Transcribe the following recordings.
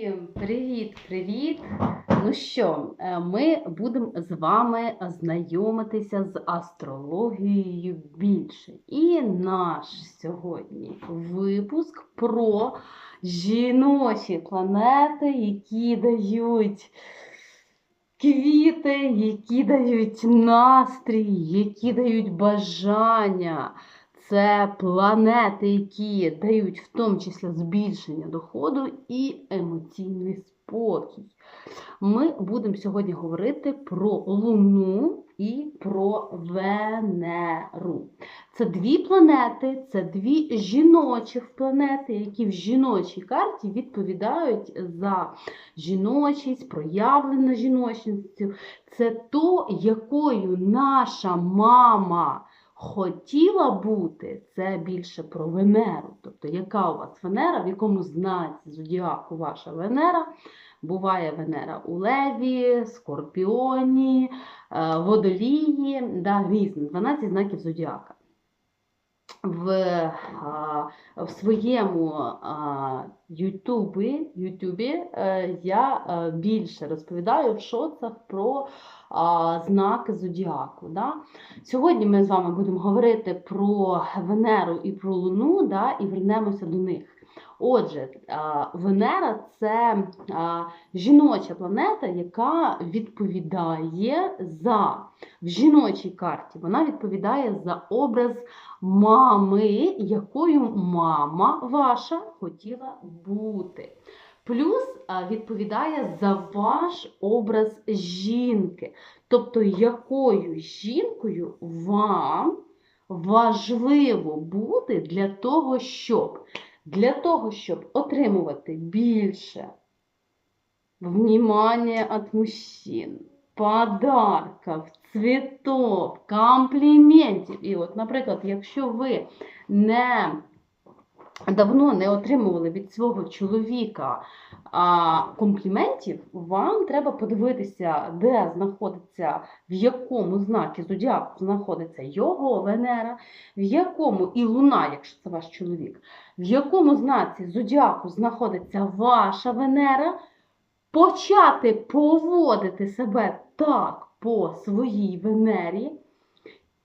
Всім привіт-привіт! Ну що, е, ми будемо з вами знайомитися з астрологією більше. І наш сьогодні випуск про жіночі планети, які дають квіти, які дають настрій, які дають бажання. Це планети, які дають в тому числі збільшення доходу і емоційний спокій. Ми будемо сьогодні говорити про Луну і про Венеру. Це дві планети, це дві жіночі планети, які в жіночій карті відповідають за жіночість, проявлену жіночністю. Це то, якою наша мама хотіла бути, це більше про Венеру. Тобто, яка у вас Венера, в якому знаці зодіаку ваша Венера? Буває Венера у Леві, Скорпіоні, е, Водолії, да, різні, 12 знаків зодіака. В в своєму Ютубі, е, я е, більше розповідаю в шоцах про знаки зодіаку. Да? Сьогодні ми з вами будемо говорити про Венеру і про Луну, да? і вернемося до них. Отже, Венера це жіноча планета, яка відповідає за в жіночій карті, вона відповідає за образ мами, якою мама ваша хотіла бути. Плюс відповідає за ваш образ жінки. Тобто, якою жінкою вам важливо бути для того, щоб для того, щоб отримувати більше внимания от мужчин, подарків, цвітов, компліментів. І от, наприклад, якщо ви не давно не отримували від свого чоловіка а, компліментів, вам треба подивитися, де знаходиться, в якому знакі зодіаку знаходиться його Венера, в якому і Луна, якщо це ваш чоловік, в якому знаці зодіаку знаходиться ваша Венера, почати поводити себе так по своїй Венері.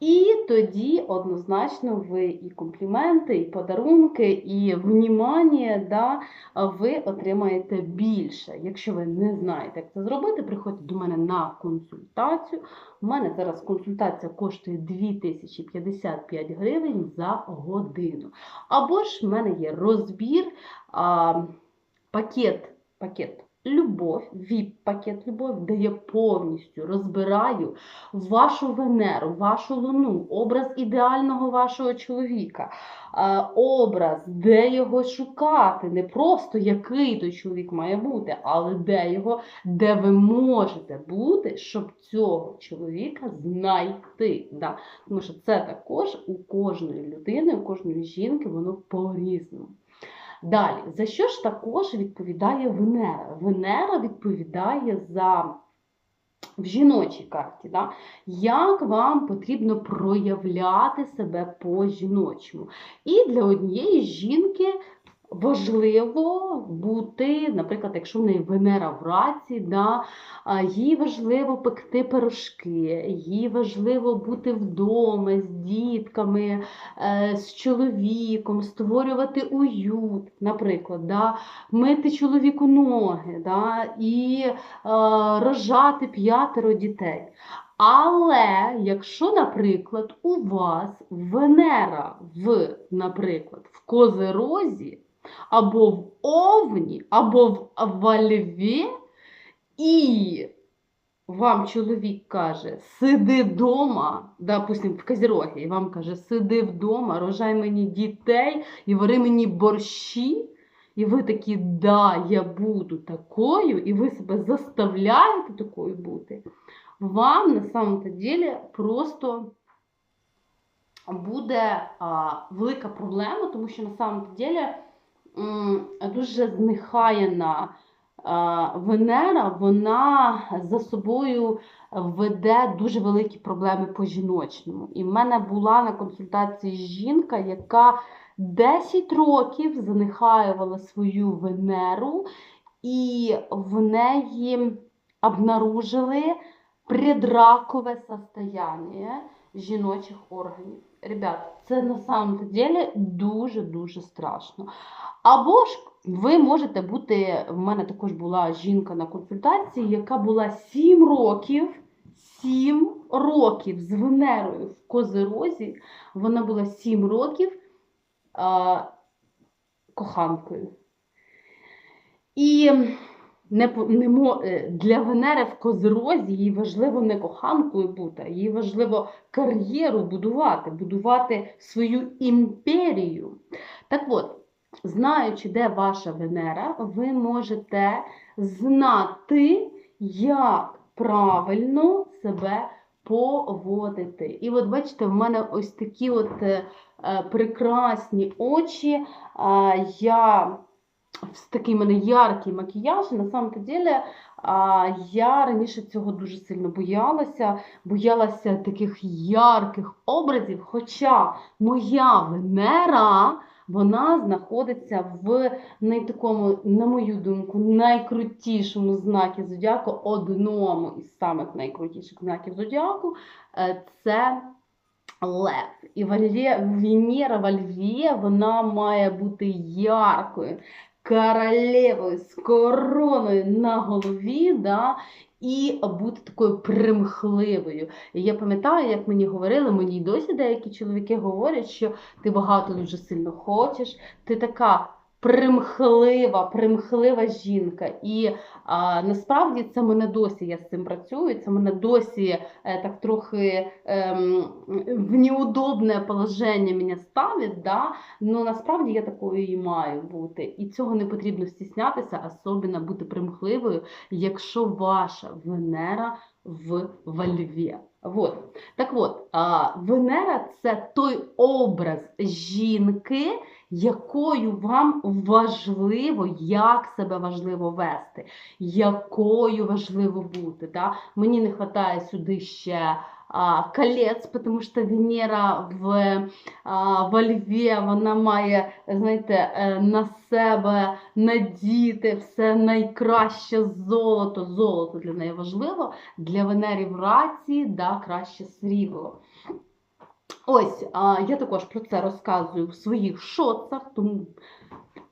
І тоді однозначно ви і компліменти, і подарунки, і внімання да, ви отримаєте більше. Якщо ви не знаєте, як це зробити, приходьте до мене на консультацію. У мене зараз консультація коштує 2055 гривень за годину. Або ж в мене є розбір, а, пакет, пакет Любов, ВІП-пакет любов, де я повністю розбираю вашу Венеру, вашу луну, образ ідеального вашого чоловіка, образ, де його шукати. Не просто який той чоловік має бути, але де його, де ви можете бути, щоб цього чоловіка знайти. Да? Тому що це також у кожної людини, у кожної жінки, воно по-різному. Далі, за що ж також відповідає Венера? Венера відповідає за в жіночій карті, да? як вам потрібно проявляти себе по жіночому. І для однієї жінки важливо бути, наприклад, якщо в неї Венера в раці, да, їй важливо пекти пирожки, їй важливо бути вдома з дітками, е, з чоловіком, створювати уют, наприклад, да, мити чоловіку ноги да, і е, рожати п'ятеро дітей. Але якщо, наприклад, у вас Венера в, наприклад, в Козерозі, або в Овні, або в Вальві, і вам чоловік каже, сиди вдома, допустим, в Козірогі, і вам каже, сиди вдома, рожай мені дітей і вари мені борщі. І ви такі, да, я буду такою, і ви себе заставляєте такою бути, вам на самом деле просто буде а, велика проблема, тому що на самом деле дуже знехаяна Венера, вона за собою веде дуже великі проблеми по жіночному. І в мене була на консультації жінка, яка 10 років занехаювала свою Венеру. і в неї обнаружили предракове состояние жіночих органів. Ребят, це на самом деле дуже-дуже страшно. Або ж ви можете бути, в мене також була жінка на консультації, яка була 7 років, 7 років з Венерою в Козирозі, вона була 7 років а, коханкою. І не, не, е, для Венери в Козирозі їй важливо не коханкою бути, їй важливо кар'єру будувати, будувати свою імперію. Так от, знаючи, де ваша Венера, ви можете знати, як правильно себе поводити. І от бачите, в мене ось такі от е, е, прекрасні очі. Я такий мене яркий макіяж. На самом деле, я раніше цього дуже сильно боялася, боялася таких ярких образів. Хоча моя Венера, вона знаходиться в най такому, на мою думку, найкрутішому знакі зодіаку, одному із самих найкрутіших знаків зодіаку. Е, Це Лев. І Венера во Льві, вона має бути яркою, королевою з короною на голові, да, і бути такою примхливою. І я пам'ятаю, як мені говорили, мені й досі деякі чоловіки говорять, що ти багато дуже сильно хочеш, ти така. Примхлива, примхлива жінка. І а, насправді це мене досі, я з цим працюю, це мене досі е, так трохи ем, в неудобне положення мене ставить, да? ну насправді я такою і маю бути. І цього не потрібно стіснятися, особливо бути примхливою, якщо ваша Венера в во льве. Вот. Так от, Венера це той образ жінки, якою вам важливо, як себе важливо вести, якою важливо бути. Да? Мені не вистачає сюди ще колець, тому що Венера в, во Льві, вона має, знаєте, е, на себе надіти все найкраще золото. Золото для неї важливо, для Венери в раці, да, краще срібло. Ось, я також про це розказую в своїх шоцах, тому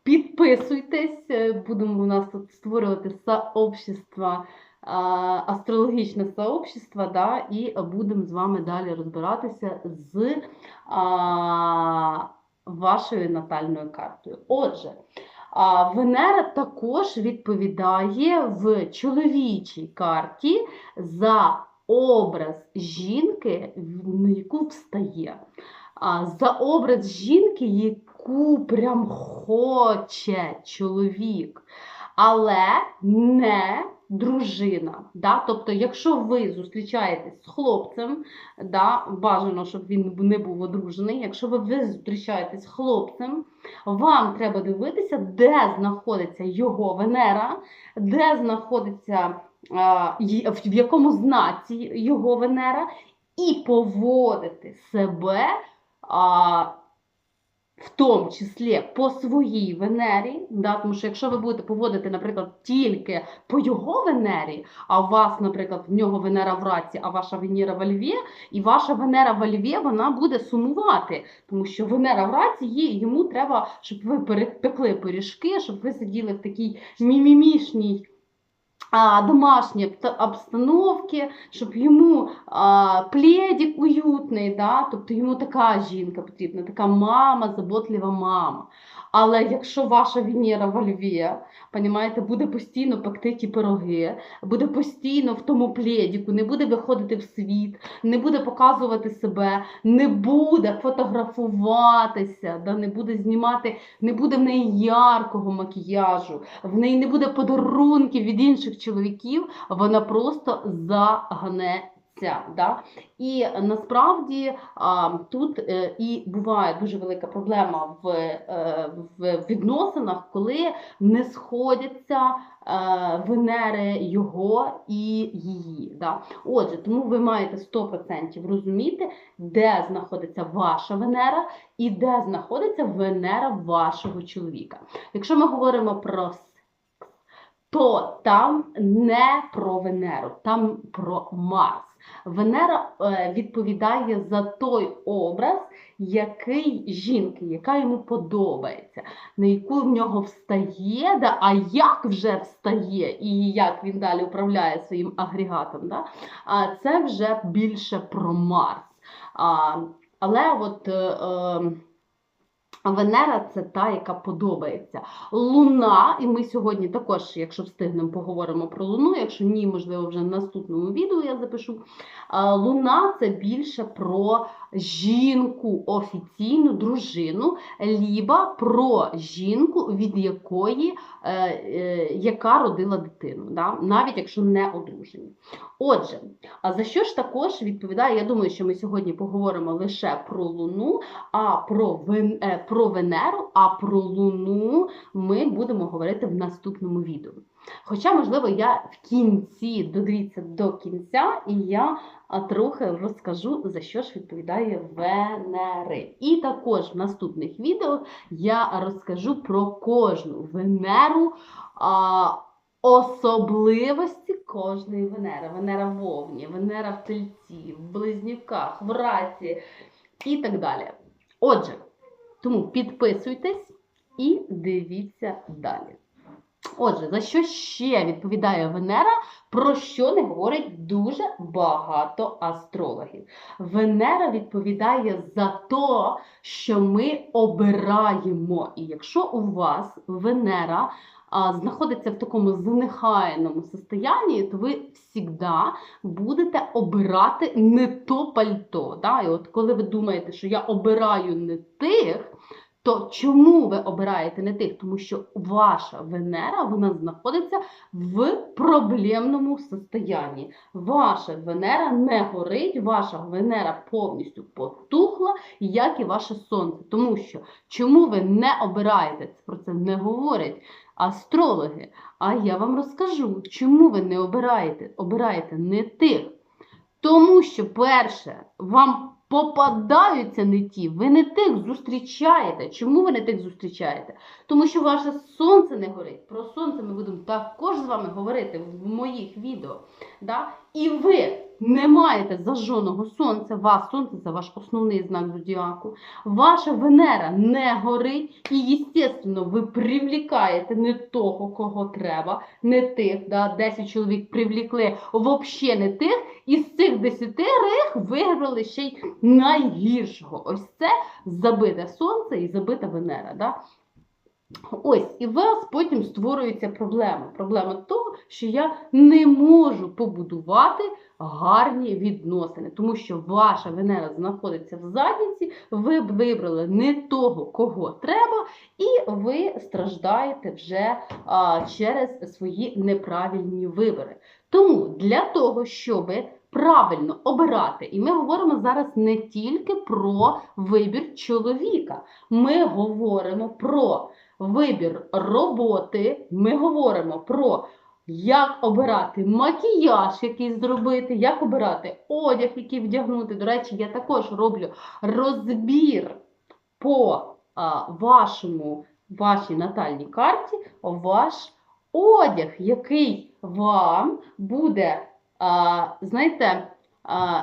підписуйтесь, е, будемо у нас тут створювати сообщество, астрологічне сообщество, да, і будемо з вами далі розбиратися з а, вашою натальною картою. Отже, а, Венера також відповідає в чоловічій карті за образ жінки, на яку встає. А, За образ жінки, яку прям хоче чоловік, але не дружина. Да? Тобто, якщо ви зустрічаєтесь з хлопцем, да, бажано, щоб він не був одружений, якщо ви, ви зустрічаєтесь з хлопцем, вам треба дивитися, де знаходиться його Венера, де знаходиться в якому знаці його Венера, і поводити себе в тому числі по своїй Венері, да, тому що якщо ви будете поводити, наприклад, тільки по його Венері, а у вас, наприклад, в нього Венера в раці, а ваша Венера в Льві, і ваша Венера в Льві, вона буде сумувати, тому що Венера в раці їй, йому треба, щоб ви перепекли пиріжки, щоб ви сиділи в такій мімімішній обста- обстановки, щоб йому а, пледик уютний, да? тобто йому така жінка потрібна, така мама, заботлива мама. Але якщо ваша Венера во Льві, понімаєте, буде постійно пекти ті пироги, буде постійно в тому пледіку, не буде виходити в світ, не буде показувати себе, не буде фотографуватися, да? не буде знімати, не буде в неї яркого макіяжу, в неї не буде подарунків від інших чоловіків, вона просто загнеться. Да? І насправді а, тут е, і буває дуже велика проблема в, е, в відносинах, коли не сходяться е, Венери його і її. Да? Отже, тому ви маєте 100% розуміти, де знаходиться ваша Венера і де знаходиться Венера вашого чоловіка. Якщо ми говоримо про то там не про Венеру, там про Марс. Венера е, відповідає за той образ, який жінки, яка йому подобається, на яку в нього встає, да, а як вже встає, і як він далі управляє своїм агрегатом. Да, це вже більше про Марс. А, але от. Е, е, Венера це та, яка подобається. Луна, і ми сьогодні також, якщо встигнемо, поговоримо про Луну. Якщо ні, можливо, вже в наступному відео я запишу. Луна це більше про жінку, офіційну дружину, ліба про жінку, від якої е, е, яка родила дитину, да? навіть якщо не одружені. Отже, а за що ж також відповідає? Я думаю, що ми сьогодні поговоримо лише про Луну, а про, Вен... е, про Венеру, а про Луну ми будемо говорити в наступному відео. Хоча, можливо, я в кінці додивіться до кінця, і я трохи розкажу, за що ж відповідає Венери. І також в наступних відео я розкажу про кожну Венеру. А, Особливості кожної Венери. Венера в Овні, Венера в Тельці, в Близнюках, в Раці і так далі. Отже, тому підписуйтесь і дивіться далі. Отже, за що ще відповідає Венера, про що не говорить дуже багато астрологів. Венера відповідає за те, що ми обираємо. І якщо у вас Венера знаходиться в такому занехаєному состоянні, то ви завжди будете обирати не то пальто. Да? І от коли ви думаєте, що я обираю не тих, то чому ви обираєте не тих? Тому що ваша Венера вона знаходиться в проблемному состоянні. Ваша Венера не горить, ваша Венера повністю потухла, як і ваше сонце. Тому що чому ви не обираєте, про це не говорять астрологи. А я вам розкажу, чому ви не обираєте, обираєте не тих. Тому що, перше, вам попадаються не ті, ви не тих зустрічаєте. Чому ви не тих зустрічаєте? Тому що ваше сонце не горить. Про сонце ми будемо також з вами говорити в моїх відео. Да? І ви не маєте зажженого сонця, вас сонце це ваш основний знак зодіаку. Ваша Венера не горить, і, звісно, ви привлікаєте не того, кого треба, не тих. Да? 10 чоловік привлікли взагалі не тих, і з цих 10 рих виграли ще й найгіршого. Ось це забите сонце і забита Венера. Да? Ось, і у вас потім створюється проблема. Проблема того, що я не можу побудувати гарні відносини, тому що ваша Венера знаходиться в задніці, ви б вибрали не того, кого треба, і ви страждаєте вже а, через свої неправильні вибори. Тому для того, щоб правильно обирати, і ми говоримо зараз не тільки про вибір чоловіка, ми говоримо про вибір роботи, ми говоримо про як обирати макіяж, який зробити, як обирати одяг, який вдягнути. До речі, я також роблю розбір по вашому, вашій натальній карті, ваш одяг, який вам буде, знаєте,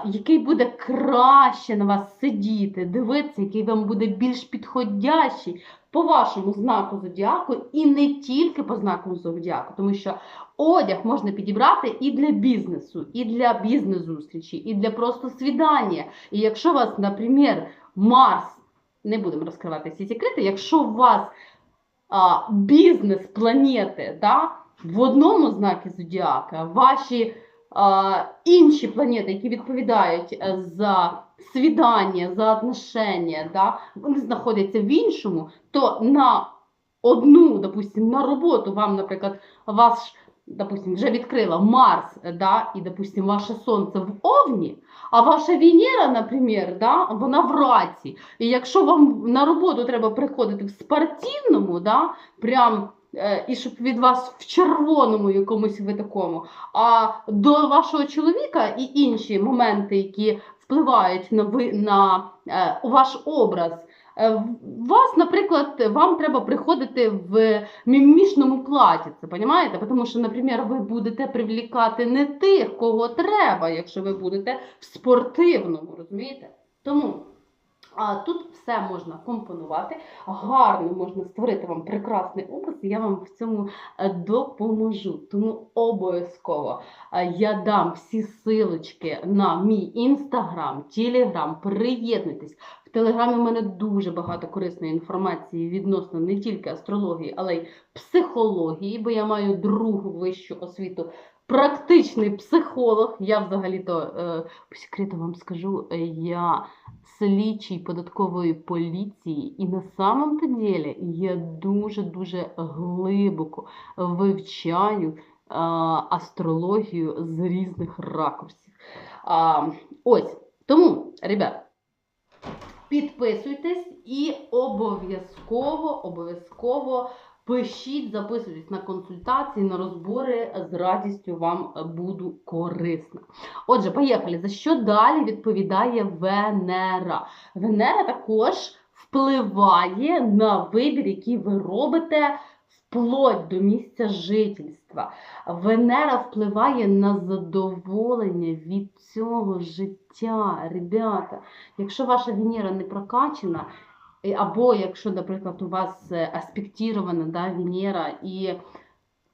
який буде краще на вас сидіти, дивитися, який вам буде більш підходящий по вашому знаку зодіаку, і не тільки по знаку зодіаку, тому що одяг можна підібрати і для бізнесу, і для бізнес-зустрічі, і для просто свідання. І якщо у вас, наприклад, Марс, не будемо розкривати всі секрети, якщо у вас а, бізнес планети да, в одному знакі зодіака, ваші інші планети, які відповідають е, за свідання, за отношення, да, вони знаходяться в іншому, то на одну, допустим, на роботу вам, наприклад, ваш, допустим, вже відкрила Марс, да, і, допустим, ваше Сонце в Овні, а ваша Венера, наприклад, да, вона в раці. І якщо вам на роботу треба приходити в спортивному, да, прям і щоб від вас в червоному якомусь ви такому, а до вашого чоловіка і інші моменти, які впливають на ви на е, ваш образ. Е, Вас, наприклад, вам треба приходити в мімішному платіці, понімаєте? Тому що, наприклад, ви будете привлікати не тих, кого треба, якщо ви будете в спортивному, розумієте? Тому а, тут все можна компонувати, гарно можна створити вам прекрасний образ, і я вам в цьому е, допоможу. Тому обов'язково е, я дам всі силочки на мій інстаграм, телеграм. Приєднуйтесь. Телеграмі в мене дуже багато корисної інформації відносно не тільки астрології, але й психології, бо я маю другу вищу освіту. Практичний психолог. Я взагалі-то е, по секрету вам скажу, е, я слідчий податкової поліції, і на самом то ділі я дуже-дуже глибоко вивчаю а, астрологію з різних ракурсів. А, ось, тому, ребят, підписуйтесь і обов'язково, обов'язково пишіть, записуйтесь на консультації, на розбори. З радістю вам буду корисна. Отже, поїхали. За що далі відповідає Венера? Венера також впливає на вибір, який ви робите вплоть до місця жительства. Венера впливає на задоволення від цього життя. Ребята, якщо ваша Венера не прокачана, е, або якщо, наприклад, у вас е, аспектірована да, Венера і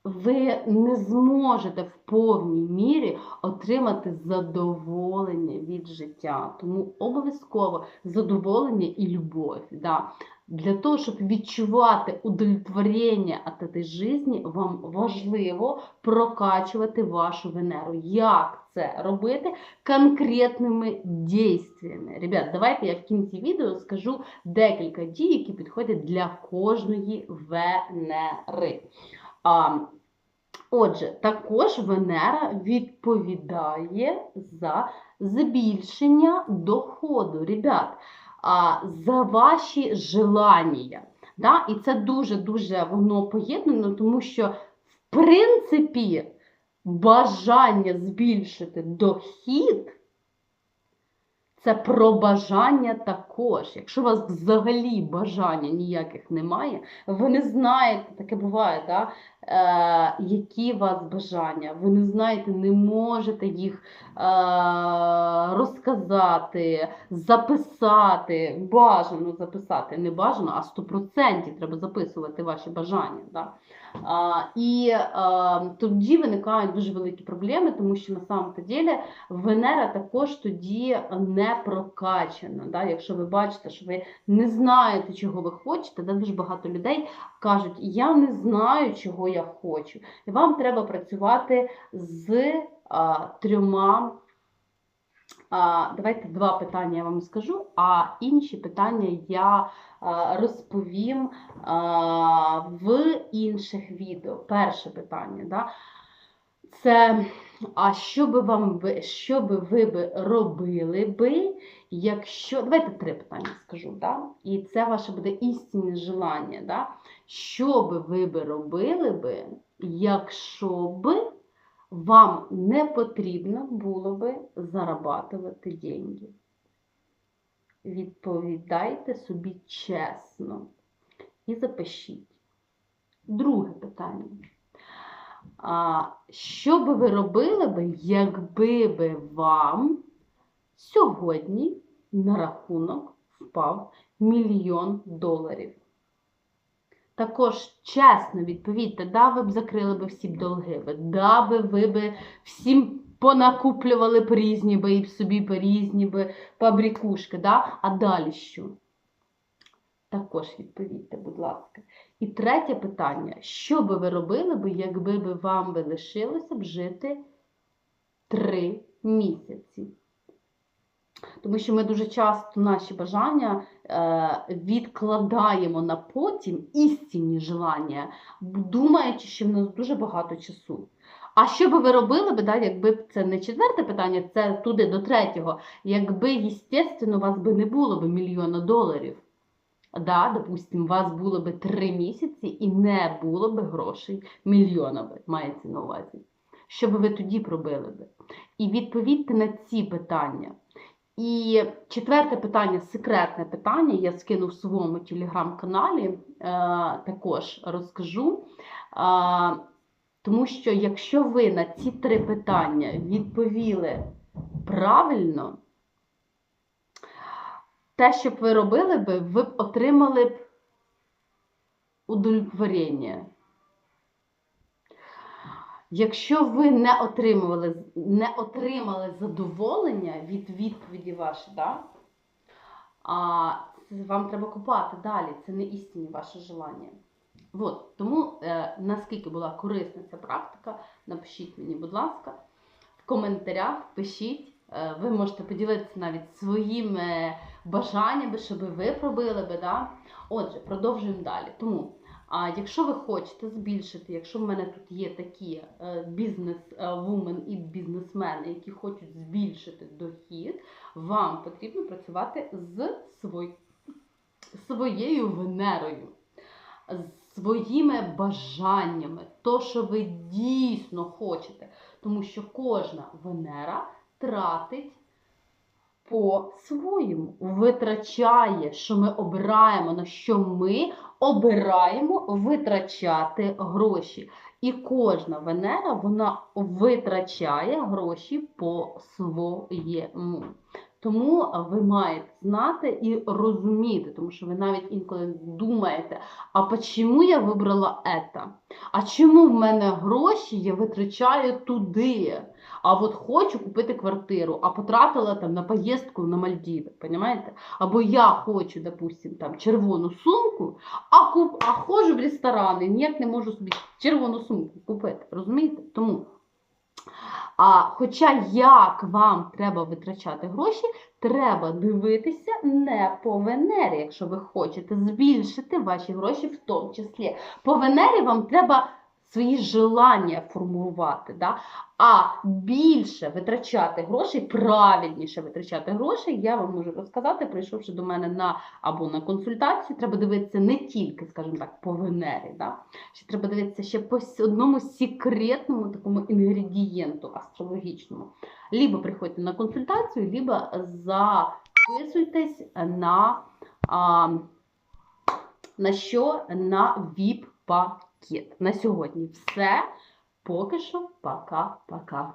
ви не зможете в повній мірі отримати задоволення від життя. Тому обов'язково задоволення і любов. Да. Для того, щоб відчувати удовлетворення від цієї житті, вам важливо прокачувати вашу Венеру. Як це робити? Конкретними дійствами. Ребят, давайте я в кінці відео скажу декілька дій, які підходять для кожної Венери. А, Отже, також Венера відповідає за збільшення доходу, ребят, за ваші желання. Да? І це дуже-дуже воно поєднано, тому що, в принципі, бажання збільшити дохід. Це про бажання також. Якщо у вас взагалі бажання ніяких немає, ви не знаєте, таке буває, да? Е, які у вас бажання, ви не знаєте, не можете їх е, розказати, записати, бажано записати, не бажано, а 100% треба записувати ваші бажання. Да? І тоді виникають дуже великі проблеми, тому що на самом ділі Венера також тоді не прокачана. Да? Якщо ви бачите, що ви не знаєте, чого ви хочете, да? дуже багато людей кажуть, я не знаю, чого я хочу. І вам треба працювати з трьома. Давайте два питання я вам скажу, а інші питання я розповім в інших відео. Перше питання. Да? Це а що би вам що би ви би робили би, якщо. Давайте три питання скажу, да? і це ваше буде істинне желання. Да? Що би ви би робили би, якщо би вам не потрібно було би зарабатувати деньги? Відповідайте собі чесно і запишіть. Друге питання. А, Що би ви робили би, якби би вам сьогодні на рахунок впав мільйон доларів? Також чесно відповідьте, да, ви б закрили би всі б долги, да, ви б всім понакуплювали б різні би і собі б різні би побрікушки, да? а далі що? Також відповідьте, будь ласка. І третє питання: що би ви робили якби би вам би лишилося б жити три місяці? Тому що ми дуже часто наші бажання е, відкладаємо на потім істинні желання, думаючи, що в нас дуже багато часу. А що би ви робили б, да, якби це не четверте питання, це туди до третього, якби, звісно, у вас би не було б мільйона доларів. Да, допустим, у вас було б три місяці і не було б грошей мільйона би, мається на увазі. Що би ви тоді пробили би? І відповідьте на ці питання. І четверте питання, секретне питання, я скину в своєму телеграм-каналі, е, також розкажу. Е, тому що якщо ви на ці три питання відповіли правильно, те, що б ви робили би, ви б отримали б удовлетворення. Якщо ви не отримували, не отримали задоволення від відповіді вашої, да? а вам треба купати далі, це не істинні ваші желання. От, тому е, наскільки була корисна ця практика, напишіть мені, будь ласка, в коментарях пишіть. Е, ви можете поділитися навіть своїми бажаннями, щоб ви пробили би. Да? Отже, продовжуємо далі. Тому, а якщо ви хочете збільшити, якщо в мене тут є такі е, бізнес-вумен і бізнесмени, які хочуть збільшити дохід, вам потрібно працювати з своєю Венерою, з своїми бажаннями, то, що ви дійсно хочете. Тому що кожна Венера тратить по-своєму, витрачає, що ми обираємо, на що ми обираємо витрачати гроші. І кожна Венера вона витрачає гроші по-своєму. Тому ви маєте знати і розуміти, тому що ви навіть інколи думаєте, а чому я вибрала це? А чому в мене гроші я витрачаю туди? А от хочу купити квартиру, а потратила там на поїздку на Мальдіви, понимаєте? Або я хочу, допустим, там червону сумку, а куп, а ходжу в ресторани, ніяк не можу собі червону сумку купити. Розумієте? Тому. А хоча як вам треба витрачати гроші, треба дивитися не по Венері, якщо ви хочете збільшити ваші гроші, в тому числі. По Венері вам треба свої желання формувати, да? а більше витрачати грошей, правильніше витрачати грошей, я вам можу розказати, прийшовши до мене на або на консультацію, треба дивитися не тільки, скажімо так, по Венері, да? ще треба дивитися ще по одному секретному такому інгредієнту астрологічному. Либо приходьте на консультацію, либо записуйтесь на, а, на що? На VIP-пакет. На сьогодні все. Поки що пока-пока.